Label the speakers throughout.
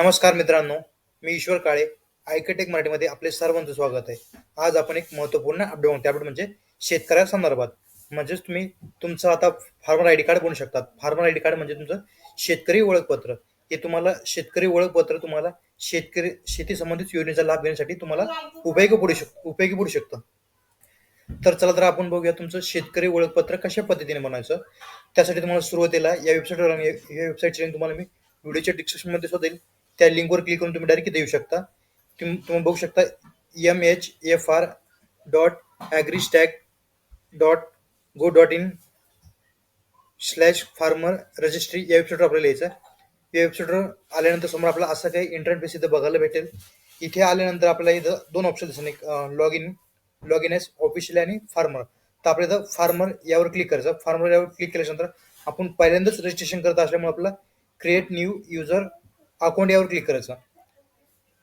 Speaker 1: नमस्कार मित्रांनो मी ईश्वर काळे आयकेटेक मराठीमध्ये आपले सर्वांचं स्वागत आहे. आज आपण एक महत्त्वपूर्ण अपडेट म्हणतो अपडेट म्हणजे शेतकऱ्या संदर्भात. म्हणजेच तुम्ही तुमचं आता फार्मर आय डी कार्ड बनवू शकतात. फार्मर आय डी कार्ड म्हणजे तुमचं शेतकरी ओळखपत्र. हे तुम्हाला शेतकरी ओळखपत्र तुम्हाला शेतकरी शेती संबंधित योजनेचा लाभ घेण्यासाठी तुम्हाला उपयोगी पडू शक उपयोगी पडू शकतं. तर चला तर आपण बघूया तुमचं शेतकरी ओळखपत्र कशा पद्धतीने बनायचं त्यासाठी तुम्हाला सुरुवातीला या वेबसाईटवर या वेबसाईटची लिंक तुम्हाला मी व्हिडिओच्या डिस्क्रिप्शनमध्ये सुद्धा देईल त्या लिंकवर क्लिक करून तुम्ही डायरेक्ट देऊ शकता. तुम्ही तुम्ही बघू शकता M H F R dot agristack dot gov dot in slash farmer registry या वेबसाईटवर आपल्याला यायचं या वेबसाईटवर आल्यानंतर समोर आपल्याला असं काही इंटरफेस इथं बघायला भेटेल. इथे आल्यानंतर आपल्याला इथं दोन ऑप्शन दिसून एक log in log in as official आणि फार्मर तर आपल्या इथं फार्मर यावर क्लिक करायचं. फार्मर यावर क्लिक केल्यानंतर आपण पहिल्यांदाच रजिस्ट्रेशन करत असल्यामुळे आपला क्रिएट न्यू युजर अकाउंट यावर क्लिक करायचं.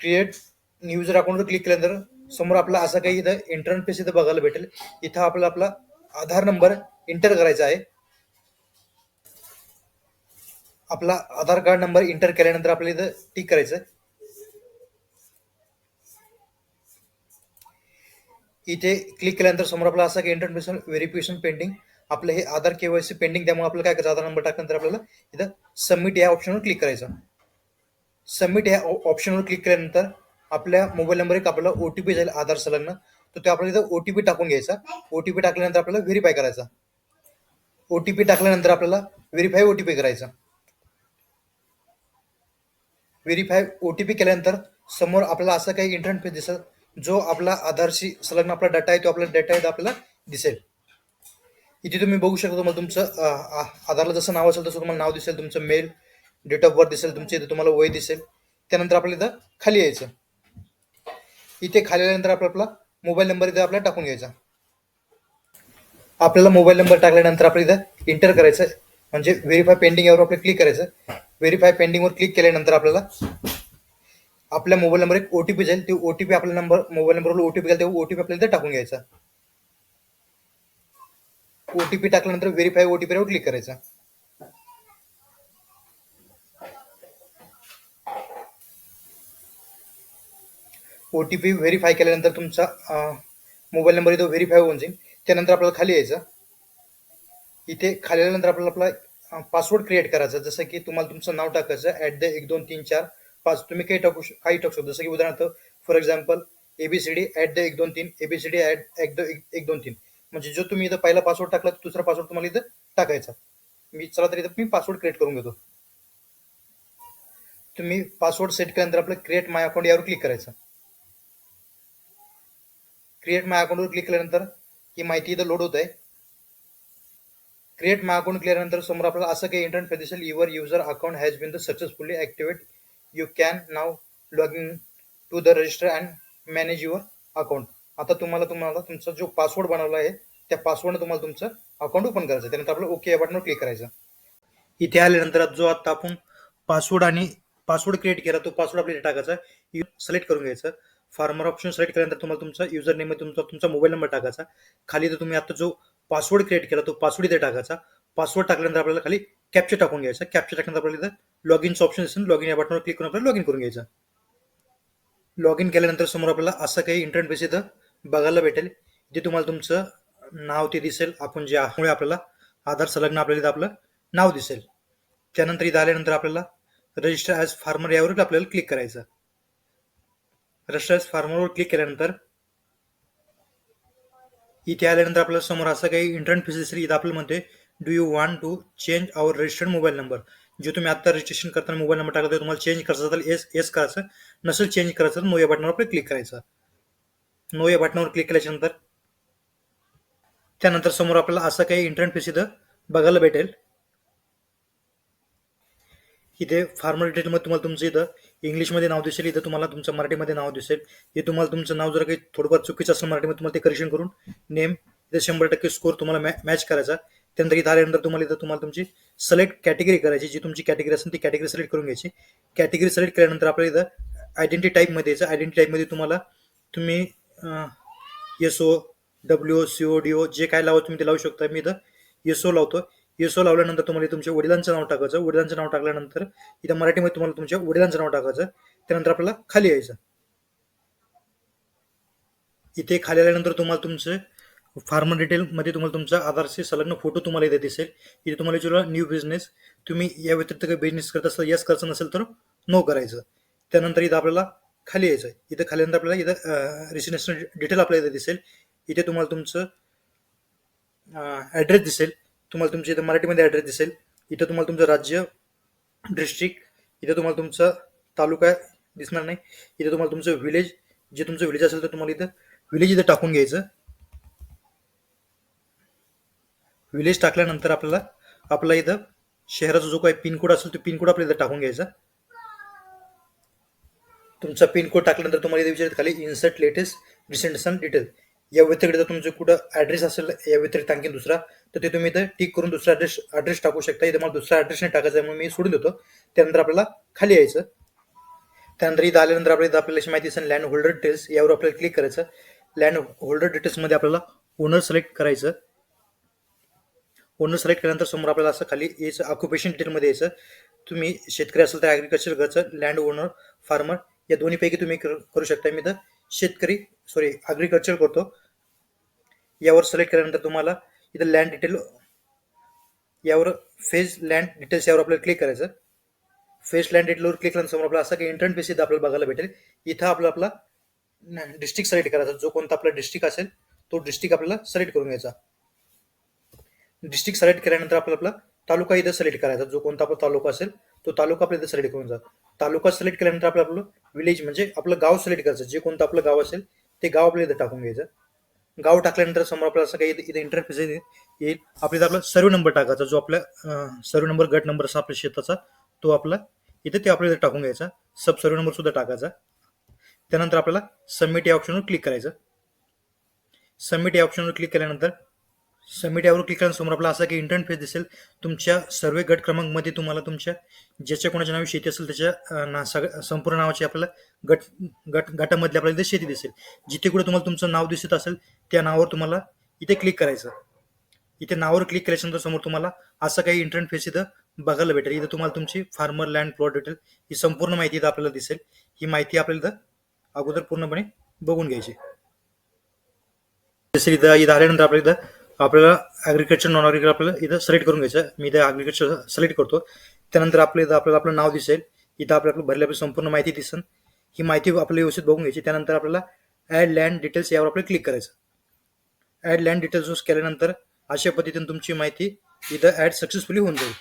Speaker 1: क्रिएट न्यू युजर अकाउंटवर क्लिक केल्यानंतर समोर आपला असा काही इथं इंटरफेस इथं बघायला भेटेल. इथं आपला आपला आधार नंबर एंटर करायचा आहे. आपला आधार कार्ड नंबर एंटर केल्यानंतर आपल्याला इथं टिक करायचं. इथे क्लिक केल्यानंतर समोर आपला असा की इंटरफेस व्हेरिफिकेशन पेंडिंग आपलं हे आधार केवायसी पेंडिंग त्यामुळे आपल्याला काय करायचं? आधार नंबर टाकल्यानंतर आपल्याला इथं सबमिट या ऑप्शनवर क्लिक करायचं. सबमिट ह्या ऑप्शनवर क्लिक केल्यानंतर आपल्या मोबाईल नंबर एक आपल्याला ओ टी पी जाईल आधार संलग्न. तर ते आपल्याला इथं ओ टी पी टाकून घ्यायचा. ओ टी पी टाकल्यानंतर आपल्याला व्हेरीफाय करायचा. ओ टी पी टाकल्यानंतर आपल्याला व्हेरीफाय ओ टी पी करायचा. व्हेरीफाय ओ टी पी केल्यानंतर समोर आपल्याला असं काही इंटरफेस दिसेल जो आपला आधारशी संलग्न आपला डाटा आहे तो आपला डाटा आहे तो आपल्याला दिसेल. इथे तुम्ही बघू शकता तुम्हाला तुमचं आधारला जसं नाव असेल तसं तुम्हाला नाव दिसेल तुमचं मेल डेट ऑफ बर्थ दिसेल तुमच्या इथे तुम्हाला वय दिसेल. त्यानंतर आपल्याला इथं खाली यायचं. इथे खाली आल्यानंतर आपला आपला मोबाईल नंबर इथे आपल्याला टाकून घ्यायचा. आपल्याला मोबाईल नंबर टाकल्यानंतर आपल्याला इथं इंटर करायचं. म्हणजे व्हेरीफाय पेंडिंग यावर आपल्याला क्लिक करायचं. व्हेरीफाय पेंडिंगवर क्लिक केल्यानंतर आपल्याला आपल्या मोबाईल नंबर एक ओटीपी जाईल. ते ओटीपी आपल्या नंबर मोबाईल नंबरवर ओटीपी जाईल ते ओटीपी आपल्याला टाकून घ्यायचा. ओटीपी टाकल्यानंतर व्हेरीफाय ओटीपीवर क्लिक करायचा. ओ टी पी व्हेरीफाय केल्यानंतर तुमचा मोबाईल नंबर इथं व्हेरीफाय होऊन जाईल. त्यानंतर आपल्याला खाली यायचं. इथे खाली आल्यानंतर आपल्याला आपला पासवर्ड क्रिएट करायचा. जसं की तुम्हाला तुमचं नाव टाकायचं ॲट द एक दोन तीन चार पाच. तुम्ही काही टाकू श- काही टाकू शकता. जसं की उदाहरणार्थ for example A B C D at the एक दोन तीन. एबीसीडी ॲट एक द एक दोन तीन. म्हणजे जो तुम्ही इथं पहिला पासवर्ड टाकला तर दुसरा पासवर्ड तुम्हाला इथं टाकायचा. मी चला तर इथं मी पासवर्ड क्रिएट करून घेतो. तुम्ही पासवर्ड सेट केल्यानंतर आपलं क्रिएट माय अकाउंट यावर क्लिक करायचं. क्रिएट माय अकाउंटवर क्लिक केल्यानंतर ही माहिती इथं लोड होत आहे क्रिएट माय अकाउंट केल्यानंतर समोर आपल्याला असं काही इंटरनेट दिसेल your user account has been the successfully activate you can now log in to the register and manage your account आता तुम्हाला तुम्हाला तुमचा जो पासवर्ड बनवला आहे त्या पासवर्डने तुम्हाला तुमचं अकाउंट ओपन करायचं त्यानंतर आपलं ओके या बटनवर क्लिक करायचं. इथे आल्यानंतर जो आता आपण पासवर्ड आणि पासवर्ड क्रिएट केला तो पासवर्ड आपल्याला टाकायचा. सिलेक्ट करून घ्यायचं. फार्मर ऑप्शन सिलेक्ट केल्यानंतर तुम्हाला तुमचा युजर नेम तुमचा तुमचा मोबाईल नंबर टाकायचा. खाली तर तुम्ही आता जो पासवर्ड क्रिएट केला तो पासवर्ड इथे टाकायचा. पासवर्ड टाकल्यानंतर आपल्याला खाली कॅप्चर टाकून घ्यायचा. कॅप्चर टाकल्यानंतर आपल्याला इथं लॉग इनचं ऑप्शन असेल लॉग इन या बटनवर क्लिक करून आपल्याला लॉग इन करून घ्यायचं. लॉग इन केल्यानंतर समोर आपल्याला असं काही इंटरनेट इथं बघायला भेटेल. जे तुम्हाला तुमचं नाव ते दिसेल. आपण जे त्यामुळे आपल्याला आधार संलग्न आपल्याला इथं आपलं नाव दिसेल. त्यानंतर इथं आल्यानंतर आपल्याला रजिस्टर ॲज फार्मर यावर आपल्याला क्लिक करायचं. रजिस्टर फार्मरवर क्लिक केल्यानंतर इथे आल्यानंतर आपल्याला समोर असं काही इंटरनेट फीस इथं आपल्याला म्हणते do you want to change our registered mobile number जो तुम्ही आता रजिस्ट्रेशन करताना मोबाईल नंबर टाकला तर तुम्हाला चेंज करायचं तर एस एस करायचं. नसेल चेंज करायचं तर नो या बटनावर क्लिक करायचं. नो या बटनावर क्लिक केल्याच्यानंतर त्यानंतर समोर आपल्याला असं काही इंटरनेट फीस इथं बघायला भेटेल. इथे फार्मर डिटेलमध्ये तुम्हाला तुमचं इथं इंग्लिशमध्ये नाव दिसेल इथं तुम्हाला तुमचं मराठीमध्ये नाव दिसेल. हे तुम्हाला तुमचं नाव जर काही थोडंफार चुकीचं असेल मराठीमध्ये तुम्हाला ते करेक्शन करून नेम इथं शंभर टक्के स्कोर तुम्हाला मॅ मॅच करायचा. त्यानंतर इथं आल्यानंतर तुम्हाला इथं तुम्हाला तुमची सिलेक्ट कॅटेगरी करायची जी तुमची कॅटेगरी असेल ती कॅटेगरी सिलेक्ट करून घ्यायची. कॅटेगरी सिलेक्ट केल्यानंतर आपल्याला इथं आयडेंटिटी टाईपमध्ये यायचं. आयडेंटिटी टाईपमध्ये तुम्हाला तुम्ही S O W C O D O जे काय लावा तुम्ही ते लावू शकता. मी इथं एस ओ लावतो. एसओ लावल्यानंतर तुम्हाला तुमच्या वडिलांचं नाव टाकायचं. वडिलांचं नाव टाकल्यानंतर इथं मराठीमध्ये तुम्हाला तुमच्या वडिलांचं नाव टाकायचं. त्यानंतर आपल्याला खाली यायचं. इथे खाली आल्यानंतर तुम्हाला तुमचं फार्मर डिटेलमध्ये तुम्हाला तुमचा आधारशी संलग्न फोटो तुम्हाला इथे दिसेल. इथे तुम्हाला विचारलं न्यू बिझनेस तुम्ही या व्यतिरिक्त काही बिझनेस करत असाल यस करायचं नसेल तर नो करायचं. त्यानंतर इथं आपल्याला खाली यायचं. इथं खाल्यानंतर आपल्याला इथं रेसिडेन्शियल डिटेल आपल्याला इथे दिसेल. इथे तुम्हाला तुमचं ॲड्रेस दिसेल. तुम्हाला तुमच्या इथं मराठीमध्ये ॲड्रेस दिसेल. इथं तुम्हाला तुमचं राज्य डिस्ट्रिक्ट इथं तुम्हाला तुमचा तालुका दिसणार नाही. इथं तुम्हाला तुमचं विलेज जे तुमचं विलेज असेल तर तुम्हाला इथं विलेज इथं टाकून घ्यायचं. विलेज टाकल्यानंतर आपल्याला आपला इथं शहराचा जो काही पिनकोड असेल तो पिनकोड आपल्या इथं टाकून घ्यायचा. तुमचा पिनकोड टाकल्यानंतर तुम्हाला इथे विचारत खाली इन्सर्ट लेटेस्ट रिसेंटेशन डिटेल या व्यतिरिक्त जर तुमचं कुठं ॲड्रेस असेल या व्यतिरिक्त आणखी दुसरा तर ते तुम्ही इथं टिक करून दुसरा ॲड्रेस ॲड्रेस टाकू शकता. इथे मला दुसरा ॲड्रेस नाही टाकायचा आहे म्हणून मी सोडून देतो. त्यानंतर आपल्याला खाली यायचं. त्यानंतर इथं आल्यानंतर आपल्याला इथं आपल्याला अशी माहिती असेल लँड होल्डर डिटेल्स यावर आपल्याला क्लिक करायचं. लँड होल्डर डिटेल्समध्ये आपल्याला ओनर सिलेक्ट करायचं. ओनर सिलेक्ट केल्यानंतर समोर आपल्याला असं खाली यायचं. ऑक्युपेशन डिटेलमध्ये यायचं. तुम्ही शेतकरी असेल तर ॲग्रिकल्चर घरचं लँड ओनर फार्मर या दोन्हीपैकी तुम्ही करू शकता. मी तर शेतकरी सॉरी ॲग्रिकल्चर करतो. यावर सिलेक्ट केल्यानंतर तुम्हाला इथं लँड डिटेल यावर फेज लँड डिटेल्स यावर आपल्याला क्लिक करायचं. फेज लँड डिटेलवर क्लिक केल्यानंतर समोर आपला असं की इंटरनेट पेज इथं आपल्याला बघायला भेटेल. इथं आपला आपला डिस्ट्रिक्ट सिलेक्ट करायचा. जो कोणता आपला डिस्ट्रिक्ट असेल तो डिस्ट्रिक्ट आपल्याला सिलेक्ट करून घ्यायचा. डिस्ट्रिक्ट सिलेक्ट केल्यानंतर आपला आपला तालुका इथं सिलेक्ट करायचा. जो कोणता आपला तालुका असेल तो तालुका आपल्या इथं सिलेक्ट करून जा. तालुका सिलेक्ट केल्यानंतर आपलं आपलं विलेज म्हणजे आपलं गाव सिलेक्ट करायचं. जे कोणतं आपलं गाव असेल ते गाव आपल्या इथं टाकून घ्यायचं. गाव टाकल्यानंतर समोर आपल्याला असं काही इथं- इंटरफेस येईल. आपल्या इथं आपला सर्व नंबर टाकायचा जो आपला सर्व नंबर गट नंबर असा आपल्या शेताचा तो आपला इथे ते आपल्याला इथं टाकून घ्यायचा. सब सर्व नंबर सुद्धा टाकायचा. त्यानंतर आपल्याला सबमिट या ऑप्शनवर क्लिक करायचं. सबमिट या ऑप्शनवर क्लिक केल्यानंतर सबमिट यावर क्लिक केल्यानंतर समोर आपला असा की इंटर्न फेज दिसेल. तुमच्या सर्वे गट क्रमांकमध्ये तुम्हाला तुमच्या ज्याच्या कोणाच्या नावी शेती असेल त्याच्या ना सग संपूर्ण नावाची आपल्याला गट गट गटामधली आपल्याला इथे शेती दिसेल. जिथे कुठे तुम्हाला तुमचं नाव दिसत असेल त्या नावावर तुम्हाला इथे क्लिक करायचं. इथे नावावर क्लिक केल्याच्यानंतर समोर तुम्हाला असं काही इंटरनेट फेस इथं बघायला भेटेल. इथं तुम्हाला तुमची फार्मर लँड प्लॉट डिटेल ही संपूर्ण माहिती इथं आपल्याला दिसेल. ही माहिती आपल्याला इथं अगोदर पूर्णपणे बघून घ्यायची जसे इथं इथं आल्यानंतर आपल्याला इथं आपल्याला ॲग्रिकल्चर नॉन ॲग्रिकल्चर आपल्याला इथं सिलेक्ट करून घ्यायचं मी इथं ॲग्रिकल्चर सिलेक्ट करतो. त्यानंतर आपलं इथं आपल्याला आपलं नाव दिसेल. इथं आपल्याला भरली आपली संपूर्ण माहिती दिसेल ही माहिती आपल्याला व्यवस्थित बघून घ्यायची. त्यानंतर आपल्याला ॲड लँड डिटेल्स यावर आपल्याला क्लिक करायचं. ॲड लँड डिटेल्स यूज केल्यानंतर अशा पद्धतीने तुमची माहिती इथं ॲड सक्सेसफुली होऊन जाईल.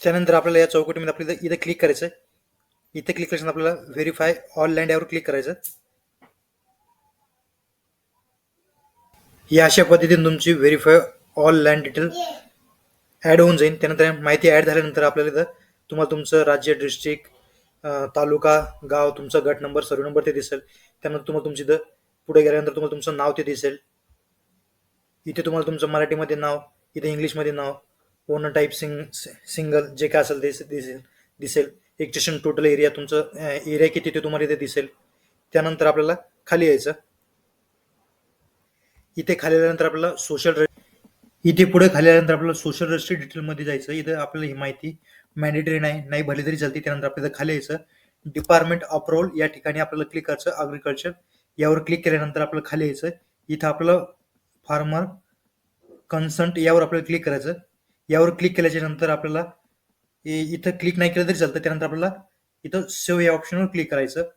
Speaker 1: त्यानंतर आपल्याला या चौकटीमध्ये आपल्याला इथं इथं क्लिक करायचं आहे. इथं क्लिक करायचं आपल्याला व्हेरीफाय ऑल लँड यावर क्लिक करायचं या अशा पद्धतीने तुमची verify all land detail add होऊन जाईल. त्यानंतर माहिती ॲड झाल्यानंतर आपल्याला इथं तुम्हाला तुमचं राज्य डिस्ट्रिक्ट तालुका गाव तुमचा गट नंबर सर्व नंबर ते दिसेल. त्यानंतर तुम्हाला तुमची इथं पुढे गेल्यानंतर तुम्हाला तुमचं नाव ते दिसेल. इथे तुम्हाला तुमचं मराठीमध्ये नाव इथे इंग्लिशमध्ये नाव ओनर टाईप सिंग सिंगल जे काय असेल ते दिसेल दिसेल. एक्स्टेशन टोटल एरिया तुमचं एरिया किती ते तुम्हाला इथे दिसेल. त्यानंतर आपल्याला खाली यायचं. इथे खाली आल्यानंतर आपल्याला सोशल इथे पुढे खाली आल्यानंतर आपल्याला सोशल रजिस्ट्री डिटेलमध्ये जायचं. इथं आपल्याला ही माहिती मॅन्डेटरी नाही नाही भरली तरी चालते त्यानंतर आपल्याला खाली यायचं. डिपार्टमेंट ऑफ रोल या ठिकाणी आपल्याला क्लिक करायचं. अग्रिकल्चर यावर क्लिक केल्यानंतर आपल्याला खाली यायचं. इथं आपलं फार्मर कन्संट यावर आपल्याला क्लिक करायचं. यावर क्लिक केल्याच्यानंतर आपल्याला इथं क्लिक नाही केलं तरी चालतं. त्यानंतर आपल्याला इथं सेव्ह या ऑप्शनवर क्लिक करायचं.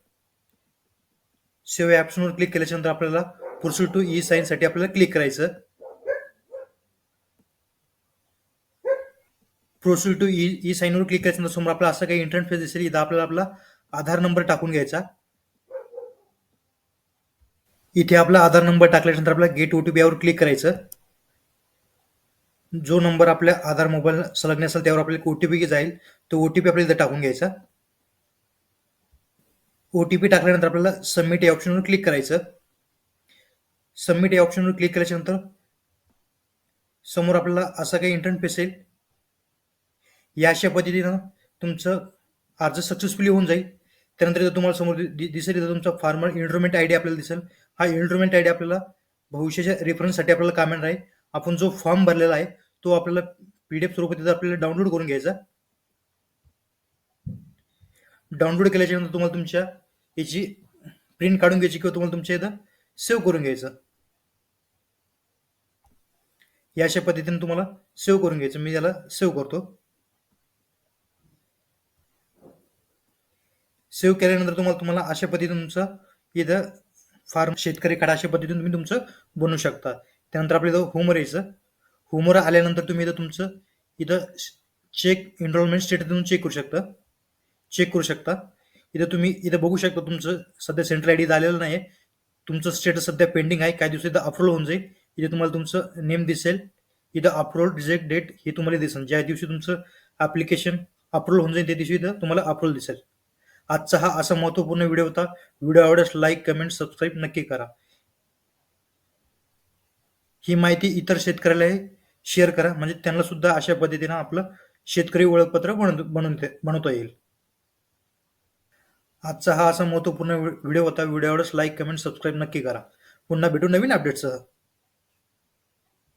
Speaker 1: सेव्ह या ऑप्शनवर क्लिक केल्याच्यानंतर आपल्याला पुढचं टू ई साईनसाठी आपल्याला क्लिक करायचं. प्रोसीड टू ई ई साईनवर क्लिक करायचं समोर आपला असं काही इंटरनेट फेस दिसेल इथं आपल्याला आपला आधार नंबर टाकून घ्यायचा. इथे आपला आधार नंबर टाकल्यानंतर आपला गेट ओटीपी यावर क्लिक करायचं. जो नंबर आपल्या आधार मोबाईल संलग्न असेल त्यावर आपल्याला ओटीपी जाईल तो ओटीपी आपल्याला इथं टाकून घ्यायचा. ओटीपी टाकल्यानंतर आपल्याला सबमिट या ऑप्शनवर क्लिक करायचं. सबमिट या ऑप्शनवर क्लिक केल्याच्यानंतर समोर आपल्याला असा काही इंटरनेट पेज येईल या अशा पद्धतीनं तुमचं अर्ज सक्सेसफुली होऊन जाईल. त्यानंतर इथं तुम्हाला समोर दि- दिसेल इथं तुमचा फार्मर इन्व्हॉर्मेंट आय डी आपल्याला दिसेल. हा इन्व्हॉर्मेंट आय डी आपल्याला भविष्याच्या रेफरन्ससाठी आपल्याला कामेंट आहे आपण जो फॉर्म भरलेला आहे तो आपल्याला पीडीएफ स्वरूपात तिथं आपल्याला डाउनलोड करून घ्यायचा. डाउनलोड केल्याच्यानंतर तुम्हाला तुमच्या याची प्रिंट काढून घ्यायची किंवा तुम्हाला तुमच्या इथं सेव्ह करून घ्यायचं. या अशा पद्धतीने तुम्हाला सेव्ह करून घ्यायचं. मी याला सेव्ह करतो. सेव्ह केल्यानंतर तुम्हाला तुम्हाला अशा पद्धतीने तुमचं इथं फार्म शेतकरी काढा अशा पद्धतीने तुम्ही तुमचं बनवू शकता. त्यानंतर आपल्या इथं होमवर यायचं. होमवर आल्यानंतर तुम्ही इथं तुमचं इथं चेक एनरोलमेंट स्टेटस तुम्ही चेक करू शकता. चेक करू शकता. इथं तुम्ही इथं बघू शकता तुमचं सध्या सेंट्रल आय डी झालेलं नाही तुमचं स्टेटस सध्या पेंडिंग आहे. काही दिवसात इथं अप्रूव्हल होऊन जाईल. इथे तुम्हाला तुमचं नेम दिसेल. इथं अप्रूव्हल रिजेक्ट डेट हे तुम्हाला दिसेल. ज्या दिवशी तुमचं ॲप्लिकेशन अप्रूव्हल होऊन जाईल त्या दिवशी इथं तुम्हाला अप्रुव्हल दिसेल. आजचा हा असा महत्त्वपूर्ण व्हिडिओ होता. व्हिडिओ आवडल्यास लाईक कमेंट सबस्क्राईब नक्की करा. ही माहिती इतर शेतकऱ्याला शेअर करा. म्हणजे त्यांना सुद्धा अशा पद्धतीनं आपलं शेतकरी ओळखपत्र बनवून बनवून बनवता येईल. आजचा हा असा महत्त्वपूर्ण व्हिडिओ होता. व्हिडिओ आवडल्यास लाईक कमेंट सबस्क्राईब नक्की करा. पुन्हा भेटू नवीन अपडेटसह